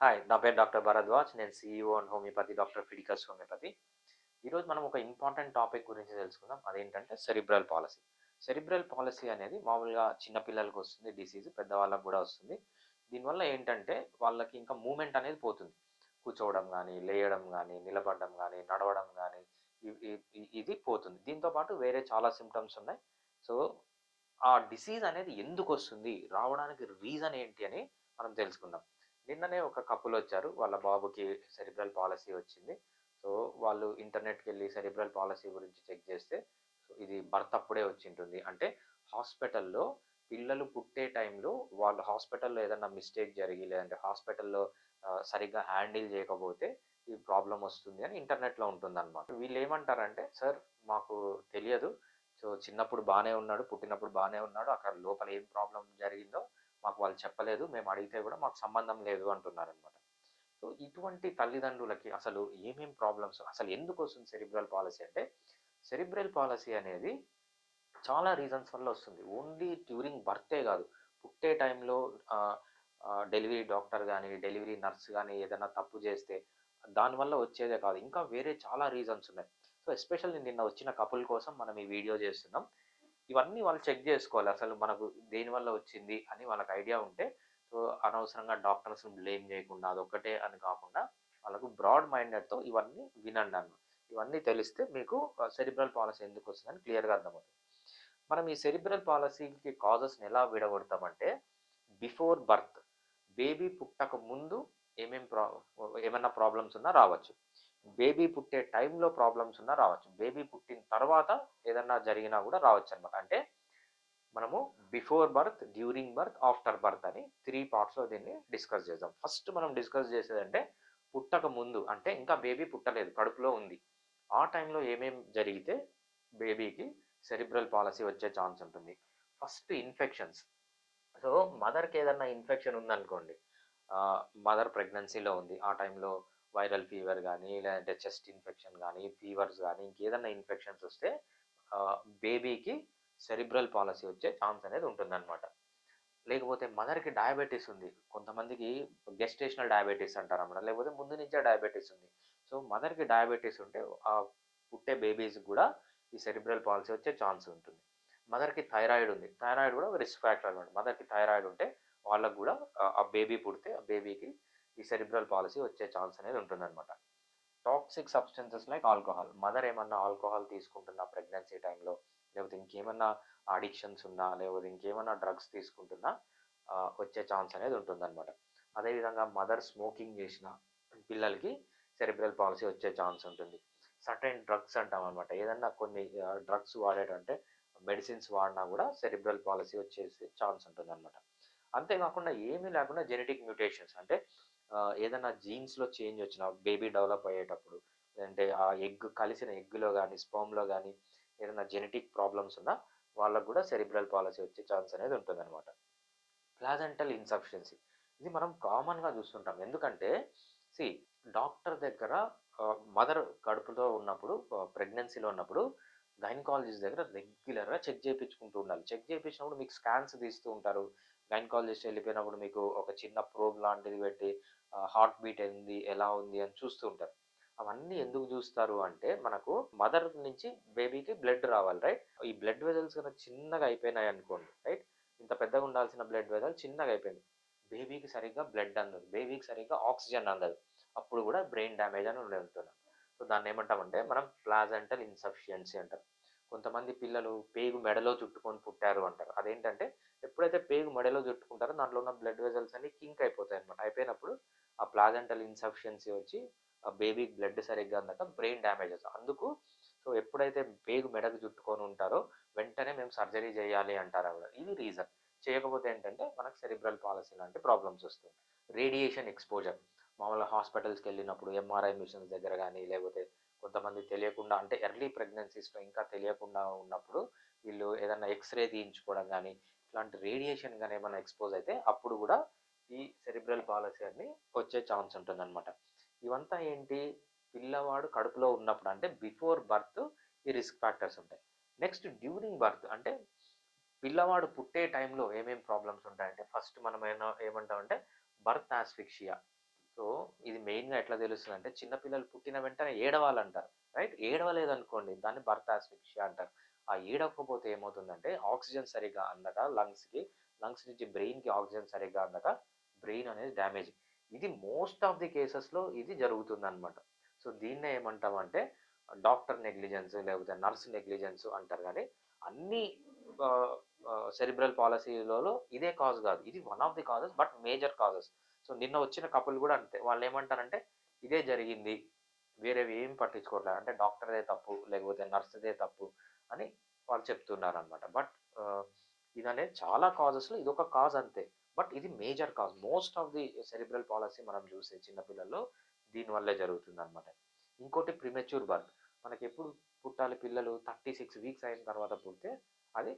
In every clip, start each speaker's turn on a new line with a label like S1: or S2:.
S1: Hi నా పేరు doctor Bharadwaj. నేను సిఇఓ అండ్ హోమియోపతి డాక్టర్ ఫిడికస్ హోమియోపతి. ఈరోజు మనం ఒక ఇంపార్టెంట్ టాపిక్ గురించి తెలుసుకుందాం. అదేంటంటే సెరిబ్రల్ పాలసీ. సెరిబ్రల్ పాలసీ అనేది మామూలుగా చిన్నపిల్లలకు వస్తుంది డిసీజ్ పెద్దవాళ్ళకు కూడా వస్తుంది. దీనివల్ల ఏంటంటే వాళ్ళకి ఇంకా మూమెంట్ అనేది పోతుంది. కూర్చోవడం కానీ లేయడం కానీ నిలబడడం కానీ నడవడం కానీ ఇది పోతుంది. దీంతో పాటు వేరే చాలా సిమ్టమ్స్ ఉన్నాయి. సో ఆ డిసీజ్ అనేది ఎందుకు వస్తుంది? రావడానికి రీజన్ ఏంటి అని మనం తెలుసుకుందాం. నిన్ననే ఒక కపుల్ వచ్చారు. వాళ్ళ బాబుకి సెరిబ్రల్ పాలసీ వచ్చింది. సో వాళ్ళు ఇంటర్నెట్కి వెళ్ళి సెరిబ్రల్ పాలసీ గురించి చెక్ చేస్తే సో ఇది బర్త్ అప్పుడే వచ్చింటుంది. అంటే హాస్పిటల్లో పిల్లలు పుట్టే టైంలో వాళ్ళు హాస్పిటల్లో ఏదైనా మిస్టేక్ జరిగి లేదంటే హాస్పిటల్లో సరిగ్గా హ్యాండిల్ చేయకపోతే ఈ ప్రాబ్లం వస్తుంది అని ఇంటర్నెట్లో ఉంటుంది అనమాట వీళ్ళు ఏమంటారంటే సార్ మాకు తెలియదు. సో చిన్నప్పుడు బాగానే ఉన్నాడు పుట్టినప్పుడు బాగానే ఉన్నాడు. అక్కడ లోపల ఏం ప్రాబ్లం జరిగిందో మాకు వాళ్ళు చెప్పలేదు మేము అడిగితే కూడా మాకు సంబంధం లేదు అంటున్నారు అనమాట సో ఇటువంటి తల్లిదండ్రులకి అసలు ఏమేం ప్రాబ్లమ్స్ అసలు ఎందుకు వస్తుంది సెరిబ్రల్ పాలసీ అంటే సెరిబ్రల్ పాలసీ అనేది చాలా రీజన్స్ వల్ల వస్తుంది. ఓన్లీ డ్యూరింగ్ బర్తే కాదు పుట్టే టైంలో డెలివరీ డాక్టర్ కానీ డెలివరీ నర్స్ కానీ ఏదైనా తప్పు చేస్తే దానివల్ల వచ్చేదే కాదు. ఇంకా వేరే చాలా రీజన్స్ ఉన్నాయి. సో ఎస్పెషల్లీ నిన్న వచ్చిన కపుల్ కోసం మనం ఈ వీడియో చేస్తున్నాం. ఇవన్నీ వాళ్ళు చెక్ చేసుకోవాలి. అసలు మనకు దేనివల్ల వచ్చింది అని వాళ్ళకి ఐడియా ఉంటే సో అనవసరంగా డాక్టర్స్ని బ్లేమ్ చేయకుండా అదొక్కటే అని కాకుండా వాళ్ళకు బ్రాడ్ మైండెడ్తో ఇవన్నీ వినండి అన్న. ఇవన్నీ తెలిస్తే మీకు సెరిబ్రల్ పాలసీ ఎందుకు వస్తుందని క్లియర్గా అర్థమవుతుంది. మనం ఈ సెరిబ్రల్ పాలసీకి కాజెస్ని ఎలా విడగొడతామంటే బిఫోర్ బర్త్ బేబీ పుట్టక ముందు ఏమేం ప్రా ఏమైనా ప్రాబ్లమ్స్ ఉన్నా రావచ్చు. బేబీ పుట్టే టైంలో ప్రాబ్లమ్స్ ఉన్నా రావచ్చు. బేబీ పుట్టిన తర్వాత ఏదన్నా జరిగినా కూడా రావచ్చు అనమాట అంటే మనము before birth during birth after birth అని త్రీ పార్ట్స్లో దీన్ని డిస్కస్ చేద్దాం. ఫస్ట్ మనం డిస్కస్ చేసేదంటే పుట్టక ముందు అంటే ఇంకా బేబీ పుట్టలేదు కడుపులో ఉంది. ఆ టైంలో ఏమేం జరిగితే బేబీకి సెరిబ్రల్ పాలసీ వచ్చే ఛాన్స్ ఉంటుంది. First infections. సో మదర్కి ఏదన్నా ఇన్ఫెక్షన్ ఉందనుకోండి మదర్ ప్రెగ్నెన్సీలో ఉంది. ఆ టైంలో వైరల్ ఫీవర్ కానీ లేదంటే చెస్ట్ ఇన్ఫెక్షన్ కానీ ఫీవర్స్ కానీ ఇంకేదన్నా ఇన్ఫెక్షన్స్ వస్తే బేబీకి సెరిబ్రల్ పాలసీ వచ్చే ఛాన్స్ అనేది ఉంటుందన్నమాట. లేకపోతే మదర్కి డయాబెటీస్ ఉంది. కొంతమందికి గెస్టేషనల్ డయాబెటీస్ అంటారు అన్నమాట. లేకపోతే ముందు నుంచే డయాబెటీస్ ఉంది. సో మదర్కి డయాబెటీస్ ఉంటే ఆ పుట్టే బేబీస్కి కూడా ఈ సెరిబ్రల్ పాలసీ వచ్చే ఛాన్స్ ఉంటుంది. మదర్కి థైరాయిడ్ ఉంది. థైరాయిడ్ కూడా రిస్క్ ఫ్యాక్టర్ అనమాట మదర్కి థైరాయిడ్ ఉంటే వాళ్ళకు కూడా ఆ బేబీ పుడితే ఆ బేబీకి ఈ సెరిబ్రల్ పాలసీ వచ్చే ఛాన్స్ అనేది ఉంటుందన్నమాట. Toxic substances like alcohol mother ఏమన్నా ఆల్కహాల్ తీసుకుంటున్నా ప్రెగ్నెన్సీ టైంలో లేకపోతే ఇంకేమన్నా అడిక్షన్స్ ఉన్నా? లేకపోతే ఇంకేమన్నా డ్రగ్స్ తీసుకుంటున్నా? వచ్చే ఛాన్స్ అనేది ఉంటుందన్నమాట. అదేవిధంగా మదర్ స్మోకింగ్ చేసిన పిల్లలకి సెరిబ్రల్ పాలసీ వచ్చే ఛాన్స్ ఉంటుంది. సర్టైన్ డ్రగ్స్ అంటాం అనమాట ఏదన్నా కొన్ని డ్రగ్స్ వాడేటంటే మెడిసిన్స్ వాడినా కూడా సెరిబ్రల్ పాలసీ వచ్చేసి ఛాన్స్ ఉంటుంది అనమాట అంతేకాకుండా ఏమీ లేకుండా జెనెటిక్ మ్యూటేషన్స్ అంటే ఏదైనా జీన్స్లో చేంజ్ వచ్చిన బేబీ డెవలప్ అయ్యేటప్పుడు లేదంటే ఆ ఎగ్ కలిసిన ఎగ్లో కానీ స్పర్మ్లో కానీ ఏదైనా జెనెటిక్ ప్రాబ్లమ్స్ ఉన్నా వాళ్ళకు కూడా సెరిబ్రల్ పాలసీ వచ్చే ఛాన్స్ అనేది ఉంటుంది అనమాట ప్లాజెంటల్ ఇన్సఫిషియన్సీ. ఇది మనం కామన్గా చూస్తుంటాం. ఎందుకంటే సి డాక్టర్ దగ్గర మదర్ కడుపులో ఉన్నప్పుడు ప్రెగ్నెన్సీలో ఉన్నప్పుడు గైనకాలజిస్ట్ దగ్గర రెగ్యులర్గా చెక్ చేయించుకుంటూ ఉండాలి. చెక్ చేయించినప్పుడు మీకు స్కాన్స్ తీస్తూ ఉంటారు. గైనకాలజిస్ట్ వెళ్ళిపోయినప్పుడు మీకు ఒక చిన్న ప్రోబ్ లాంటిది పెట్టి హార్ట్ బీట్ ఏంది ఎలా ఉంది అని చూస్తూ ఉంటారు. అవన్నీ ఎందుకు చూస్తారు అంటే మనకు మదర్ నుంచి బేబీకి బ్లడ్ రావాలి రైట్? ఈ బ్లడ్ వెజల్స్ కనుక చిన్నగా అయిపోయినాయి అనుకోండి రైట్? ఇంత పెద్దగా ఉండాల్సిన బ్లడ్ వెజల్ చిన్నగా అయిపోయింది. బేబీకి సరిగ్గా బ్లడ్ అందదు బేబీకి సరిగ్గా ఆక్సిజన్ అందదు. అప్పుడు కూడా బ్రెయిన్ డ్యామేజ్ అని ఉండే ఉంటున్నాం సో దాన్ని ఏమంటామంటే మనం ప్లాజెంటల్ ఇన్సఫిషియన్సీ అంటారు. కొంతమంది పిల్లలు పేగు మెడలో చుట్టుకొని పుట్టారు అంటారు. అదేంటంటే ఎప్పుడైతే పేగు మెడలో చుట్టుకుంటారో దాంట్లో ఉన్న బ్లడ్ వెజల్స్ అన్ని కింక్ అయిపోతాయి అనమాట అయిపోయినప్పుడు ఆ ప్లాజెంటల్ ఇన్సఫిషియన్సీ వచ్చి ఆ బేబీకి బ్లడ్ సరిగ్గా అందక బ్రెయిన్ డ్యామేజ్ అవుతుంది అందుకు సో ఎప్పుడైతే పేగు మెడకు చుట్టుకొని ఉంటారో వెంటనే మేము సర్జరీ చేయాలి అంటారు ఆవిడ. ఇది రీజన్ చేయకపోతే ఏంటంటే మనకు సెరిబ్రల్ పాలసీ లాంటి ప్రాబ్లమ్స్ వస్తాయి. రేడియేషన్ ఎక్స్పోజర్ మామూలుగా హాస్పిటల్స్కి వెళ్ళినప్పుడు ఎంఆర్ఐ మిషన్స్ దగ్గర కానీ లేకపోతే కొంతమంది తెలియకుండా అంటే ఎర్లీ ప్రెగ్నెన్సీస్లో ఇంకా తెలియకుండా ఉన్నప్పుడు వీళ్ళు ఏదైనా ఎక్స్రే తీయించుకోవడం కానీ ఇట్లాంటి రేడియేషన్ కానీ ఏమైనా ఎక్స్పోజ్ అయితే అప్పుడు కూడా ఈ సెరిబ్రల్ పాలసీ అని వచ్చే ఛాన్స్ ఉంటుందన్నమాట. ఇవంతా ఏంటి? పిల్లవాడు కడుపులో ఉన్నప్పుడు అంటే బిఫోర్ బర్త్ ఈ రిస్క్ ఫ్యాక్టర్స్ ఉంటాయి. నెక్స్ట్ డ్యూరింగ్ బర్త్ అంటే పిల్లవాడు పుట్టే టైంలో ఏమేమి ప్రాబ్లమ్స్ ఉంటాయంటే ఫస్ట్ మనం ఏమన్నా ఏమంటామంటే బర్త్ ఆస్ఫిక్షియా సో ఇది మెయిన్గా ఎట్లా తెలుస్తుంది అంటే చిన్నపిల్లలు పుట్టిన వెంటనే ఏడవాలంటారు రైట్ ఏడవలేదనుకోండి దాన్ని బర్త్ ఆస్ఫిక్షియా అంటారు. ఆ ఏడవకపోతే ఏమవుతుందంటే ఆక్సిజన్ సరిగ్గా అందక లంగ్స్కి లంగ్స్ నుంచి బ్రెయిన్కి ఆక్సిజన్ సరిగ్గా అందక బ్రెయిన్ అనేది డ్యామేజ్ ఇది మోస్ట్ ఆఫ్ ది కేసెస్లో ఇది జరుగుతుంది అనమాట సో దీన్నే ఏమంటామంటే డాక్టర్ నెగ్లిజెన్స్ లేకపోతే నర్స్ నెగ్లిజెన్స్ అంటారు కానీ అన్ని సెరిబ్రల్ పాలసీలలో ఇదే కాజ్ కాదు. ఇది one of the causes but major causes. So నిన్న వచ్చిన కపుల్ కూడా అంతే. వాళ్ళు ఏమంటారంటే ఇదే జరిగింది. వేరేవి ఏం పట్టించుకోవట్లేదు అంటే డాక్టర్దే తప్పు లేకపోతే నర్స్దే తప్పు అని వాళ్ళు చెప్తున్నారు అనమాట బట్ ఇది అనేది చాలా కాజెస్లో ఇది ఒక కాజ్ అంతే. బట్ ఇది major cause. Most of the cerebral palsy మనం చూసే చిన్నపిల్లల్లో దీనివల్లే జరుగుతుంది అనమాట ఇంకోటి ప్రిమెచ్యూర్ బర్త్. మనకి ఎప్పుడు పుట్టాలి పిల్లలు థర్టీ సిక్స్ వీక్స్ అయిన తర్వాత పుడితే అది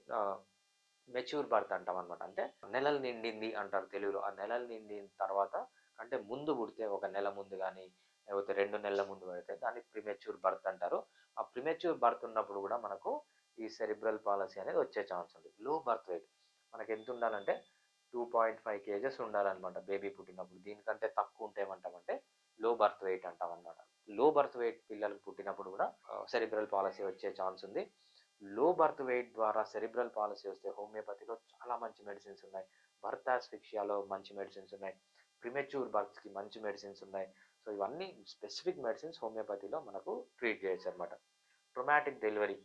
S1: మెచ్యూర్ బర్త్ అంటాం అనమాట అంటే నెలలు నిండింది అంటారు తెలుగులో. ఆ నెలలు నిండిన తర్వాత అంటే ముందు పుడితే ఒక నెల ముందు కానీ లేకపోతే రెండు నెలల ముందు పడితే దాన్ని ప్రిమెచ్యూర్ బర్త్ అంటారు. ఆ ప్రిమెచ్యూర్ బర్త్ ఉన్నప్పుడు కూడా మనకు ఈ సెరిబ్రల్ పాలసీ అనేది వచ్చే ఛాన్స్ ఉంది. లో బర్త్ వెయిట్ మనకి ఎంత ఉండాలంటే టూ పాయింట్ ఫైవ్ కేజెస్ ఉండాలన్నమాట బేబీ పుట్టినప్పుడు. దీనికంటే తక్కువ ఉంటే ఏమంటామంటే లో బర్త్ వెయిట్ అంటాం అనమాట లో బర్త్ వెయిట్ పిల్లలకు పుట్టినప్పుడు కూడా సెరిబ్రల్ పాలసీ వచ్చే ఛాన్స్ ఉంది. లో బర్త్ వెయిట్ ద్వారా సెరిబ్రల్ పాలసీ వస్తే హోమియోపతిలో చాలా మంచి మెడిసిన్స్ ఉన్నాయి. బర్త్ ఆస్ఫిక్షియాలో మంచి మెడిసిన్స్ ఉన్నాయి. ప్రిమెచ్యూర్ బర్త్స్కి మంచి మెడిసిన్స్ ఉన్నాయి. సో ఇవన్నీ స్పెసిఫిక్ మెడిసిన్స్ హోమియోపతిలో మనకు ట్రీట్ చేయొచ్చు అనమాట ట్రొమాటిక్ డెలివరీ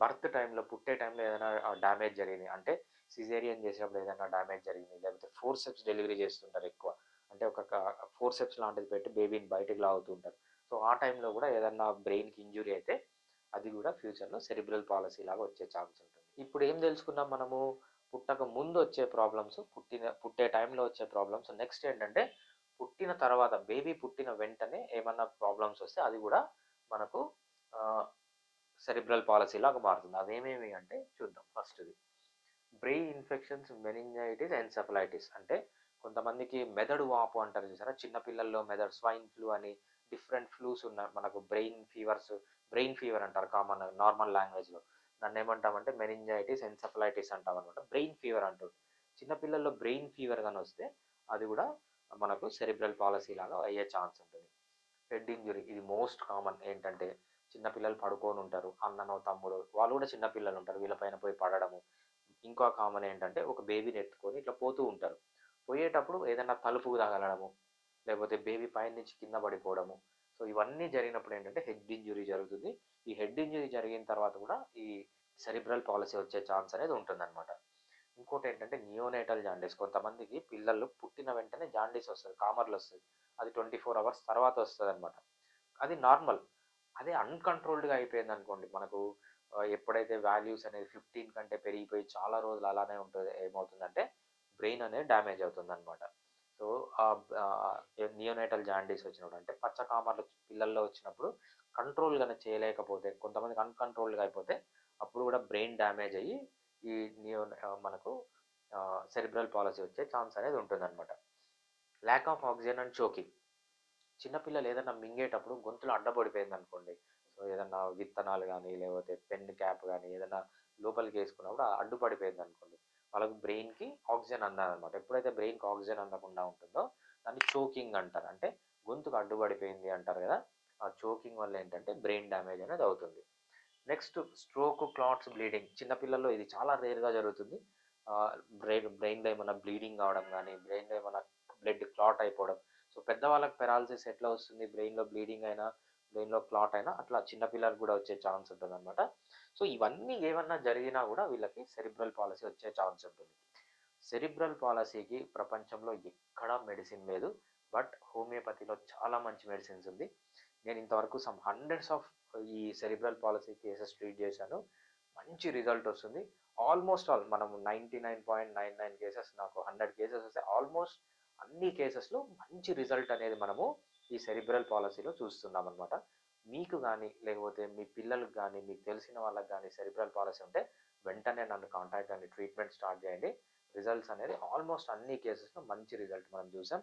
S1: బర్త్ టైంలో పుట్టే టైంలో ఏదైనా డ్యామేజ్ జరిగింది అంటే సిజేరియన్ చేసేటప్పుడు ఏదైనా డ్యామేజ్ జరిగింది లేకపోతే ఫోర్ సెప్స్ డెలివరీ చేస్తుంటారు ఎక్కువ. అంటే ఒక ఫోర్ సెప్స్ లాంటిది పెట్టి బేబీని బయటకు లాగుతుంటారు సో ఆ టైంలో కూడా ఏదన్నా బ్రెయిన్కి ఇంజురీ అయితే అది కూడా ఫ్యూచర్లో సెరిబ్రల్ పాలసీ లాగా వచ్చే ఛాన్స్ ఉంటుంది. ఇప్పుడు ఏం తెలుసుకున్నాం మనము? పుట్టక ముందు వచ్చే ప్రాబ్లమ్స్ పుట్టిన పుట్టే టైంలో వచ్చే ప్రాబ్లమ్స్ నెక్స్ట్ ఏంటంటే పుట్టిన తర్వాత బేబీ పుట్టిన వెంటనే ఏమన్నా ప్రాబ్లమ్స్ వస్తే అది కూడా మనకు సెరిబ్రల్ పాలసీ లాగా మారుతుంది. అదేమేమి అంటే చూద్దాం ఫస్ట్ది బ్రెయిన్ ఇన్ఫెక్షన్స్ మెనింజైటిస్ ఎన్సెఫలైటిస్ అంటే కొంతమందికి మెదడు వాపు అంటారు చూసారా? చిన్నపిల్లల్లో మెదడు స్వైన్ ఫ్లూ అని డిఫరెంట్ ఫ్లూస్ ఉన్నాయి మనకు బ్రెయిన్ ఫీవర్స్ బ్రెయిన్ ఫీవర్ అంటారు కామన్ నార్మల్ లాంగ్వేజ్లో. దాన్ని ఏమంటామంటే మెనింజైటిస్ ఎన్సెఫలైటిస్ అంటాం అనమాట బ్రెయిన్ ఫీవర్ అంటారు. చిన్నపిల్లల్లో బ్రెయిన్ ఫీవర్ కానీ వస్తే అది కూడా మనకు సెరిబ్రల్ పాలసీ లాగా అయ్యే ఛాన్స్ ఉంటుంది. హెడ్ ఇంజురీ ఇది మోస్ట్ కామన్ ఏంటంటే చిన్నపిల్లలు పడుకొని ఉంటారు అన్ననో తమ్ముడు వాళ్ళు కూడా చిన్నపిల్లలు ఉంటారు వీళ్ళపైన పోయి పడడము ఇంకో కామన్ ఏంటంటే ఒక బేబీని ఎత్తుకొని ఇట్లా పోతూ ఉంటారు. పోయేటప్పుడు ఏదైనా తలుపు తగలడము లేకపోతే బేబీ పైన నుంచి కింద పడిపోవడము. సో ఇవన్నీ జరిగినప్పుడు ఏంటంటే హెడ్ ఇంజురీ జరుగుతుంది. ఈ హెడ్ ఇంజురీ జరిగిన తర్వాత కూడా ఈ సెరిబ్రల్ పాలసీ వచ్చే ఛాన్స్ అనేది ఉంటుందన్నమాట. ఇంకోటి ఏంటంటే నియోనేటల్ జాండీస్ కొంతమందికి పిల్లలు పుట్టిన వెంటనే జాండీస్ వస్తుంది కామర్లు వస్తుంది. అది ట్వంటీ ఫోర్ అవర్స్ తర్వాత వస్తుంది అనమాట అది నార్మల్ అదే అన్కంట్రోల్డ్గా అయిపోయింది అనుకోండి మనకు ఎప్పుడైతే వాల్యూస్ అనేది ఫిఫ్టీన్ కంటే పెరిగిపోయి చాలా రోజులు అలానే ఉంటుంది ఏమవుతుందంటే బ్రెయిన్ అనేది డ్యామేజ్ అవుతుంది అనమాట సో నియోనైటల్ జాండీస్ వచ్చినప్పుడు అంటే పచ్చ కామర్లు పిల్లల్లో వచ్చినప్పుడు కంట్రోల్ కానీ చేయలేకపోతే కొంతమందికి అన్కంట్రోల్డ్గా అయిపోతే అప్పుడు కూడా బ్రెయిన్ డ్యామేజ్ అయ్యి ఈ నియో మనకు సెరిబ్రల్ పాలసీ వచ్చే ఛాన్స్ అనేది ఉంటుందన్నమాట. Lack of oxygen and choking చిన్నపిల్లలు ఏదైనా మింగేటప్పుడు గొంతులో అడ్డపడిపోయింది అనుకోండి ఏదన్నా విత్తనాలు కానీ లేకపోతే పెన్ క్యాప్ కానీ ఏదైనా లోపలికి వేసుకున్నప్పుడు అడ్డుపడిపోయింది అనుకోండి. వాళ్ళకు బ్రెయిన్కి ఆక్సిజన్ అందాలన్నమాట ఎప్పుడైతే బ్రెయిన్కి ఆక్సిజన్ అందకుండా ఉంటుందో దాన్ని చోకింగ్ అంటారు. అంటే గొంతుకు అడ్డుపడిపోయింది అంటారు కదా ఆ చోకింగ్ వల్ల ఏంటంటే బ్రెయిన్ డ్యామేజ్ అనేది అవుతుంది. Next stroke clots bleeding. చిన్నపిల్లల్లో ఇది చాలా రేర్గా జరుగుతుంది. బ్రెయిన్ బ్రెయిన్లో ఏమైనా బ్లీడింగ్ అవడం కానీ బ్రెయిన్లో ఏమైనా బ్లడ్ క్లాట్ అయిపోవడం. సో పెద్దవాళ్ళకి పెరాలసిస్ ఎట్లా వస్తుంది? బ్రెయిన్లో బ్లీడింగ్ అయినా దేనిలో క్లాట్ అయినా అట్లా చిన్నపిల్లలకు కూడా వచ్చే ఛాన్స్ ఉంటుంది అనమాట సో ఇవన్నీ ఏమన్నా జరిగినా కూడా వీళ్ళకి సెరిబ్రల్ పాలసీ వచ్చే ఛాన్స్ ఉంటుంది. సెరిబ్రల్ పాలసీకి ప్రపంచంలో ఎక్కడా మెడిసిన్ లేదు బట్ హోమియోపతిలో చాలా మంచి మెడిసిన్స్ ఉంది. నేను ఇంతవరకు సమ్ హండ్రెడ్స్ ఆఫ్ ఈ సెరిబ్రల్ పాలసీ కేసెస్ ట్రీట్ చేశాను. మంచి రిజల్ట్ వస్తుంది. ఆల్మోస్ట్ ఆల్ మనం ninety nine point nine nine cases నాకు హండ్రెడ్ కేసెస్ వస్తే ఆల్మోస్ట్ అన్ని కేసెస్లో మంచి రిజల్ట్ అనేది మనము ఈ సెరిబ్రల్ పాలసీలో చూస్తున్నాం అనమాట మీకు కానీ లేకపోతే మీ పిల్లలకు కానీ మీకు తెలిసిన వాళ్ళకి కానీ సెరిబ్రల్ పాలసీ ఉంటే వెంటనే నన్ను కాంటాక్ట్ అండి ట్రీట్మెంట్ స్టార్ట్ చేయండి. రిజల్ట్స్ అనేది ఆల్మోస్ట్ అన్ని కేసెస్లో మంచి రిజల్ట్ మనం చూసాం.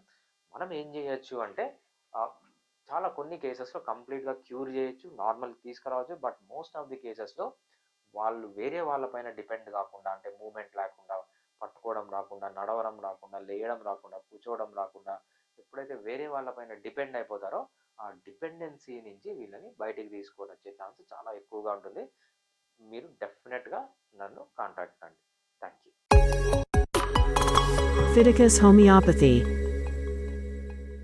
S1: మనం ఏం చేయొచ్చు అంటే చాలా కొన్ని కేసెస్లో కంప్లీట్గా క్యూర్ చేయొచ్చు నార్మల్ తీసుకురావచ్చు బట్ మోస్ట్ ఆఫ్ ది కేసెస్లో వాళ్ళు వేరే వాళ్ళపైన డిపెండ్ కాకుండా అంటే మూమెంట్ లేకుండా పట్టుకోవడం రాకుండా నడవడం రాకుండా లేయడం రాకుండా కూర్చోవడం రాకుండా ఎప్పుడైతే వేరే వాళ్ళపైన డిపెండ్ అయిపోతారో ఆ డిపెండెన్సీ నుంచి వీళ్ళని బయటికి తీసుకొని వచ్చే ఛాన్స్ చాలా ఎక్కువగా ఉంటుంది. మీరు డెఫినెట్గా నన్ను కాంటాక్ట్ కండి థ్యాంక్ యూ
S2: Fiticus Homeopathy